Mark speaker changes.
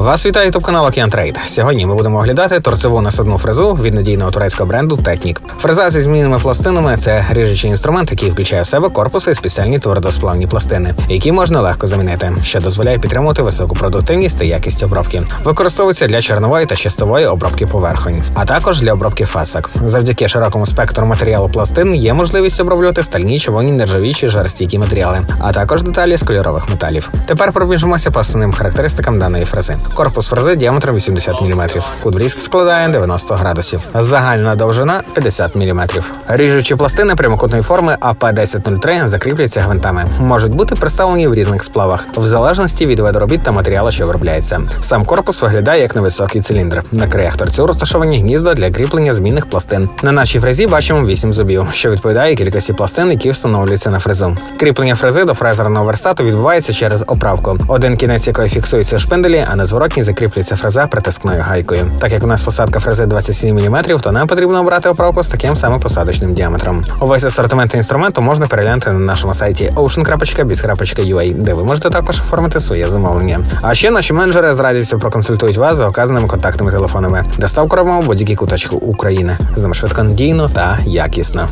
Speaker 1: Вас вітає ютуб канал Океан. Сьогодні ми будемо оглядати торцеву насадну фрезу від надійного турецького бренду Технік. Фреза зі змінними пластинами це ріжучий інструмент, який включає в себе корпуси і спеціальні твердосплавні пластини, які можна легко замінити, що дозволяє підтримувати високу продуктивність та якість обробки. Використовується для чорнової та чистової обробки поверхонь, а також для обробки фасок. Завдяки широкому спектру матеріалу пластин є можливість оброблювати стальні, човонні, нержавічі, жарстійкі матеріали, а також деталі з кольорових металів. Тепер пробіжимося по основним характеристикам даної фрези. Корпус фрези діаметром 80 мм. Кут складає 90 градусів. Загальна довжина 50 мм. Ріжучі пластини прямокутної форми АП-1003 закріпляються гвинтами. Можуть бути представлені в різних сплавах, в залежності від виду робіт та матеріалу, що виробляється. Сам корпус виглядає як невисокий циліндр. На краях торцю розташовані гнізда для кріплення змінних пластин. На нашій фрезі бачимо 8 зубів, що відповідає кількості пластин, які встановлюються на фрезу. Кріплення фрези до фрезерного верстату відбувається через оправку, один кінець якої фіксується в шпинделі, а на зворотній закріплюється фреза притискною гайкою. Так як у нас посадка фрези 27 мм, то нам потрібно обрати оправку з таким самим посадочним діаметром. Увесь асортимент інструменту можна переглянути на нашому сайті ocean.biz.ua, де ви можете також оформити своє замовлення. А ще наші менеджери з радістю проконсультують вас за оказаними контактними телефонами. Доставку робимо в будь-який куточку України. З нами швидко надійно та якісно.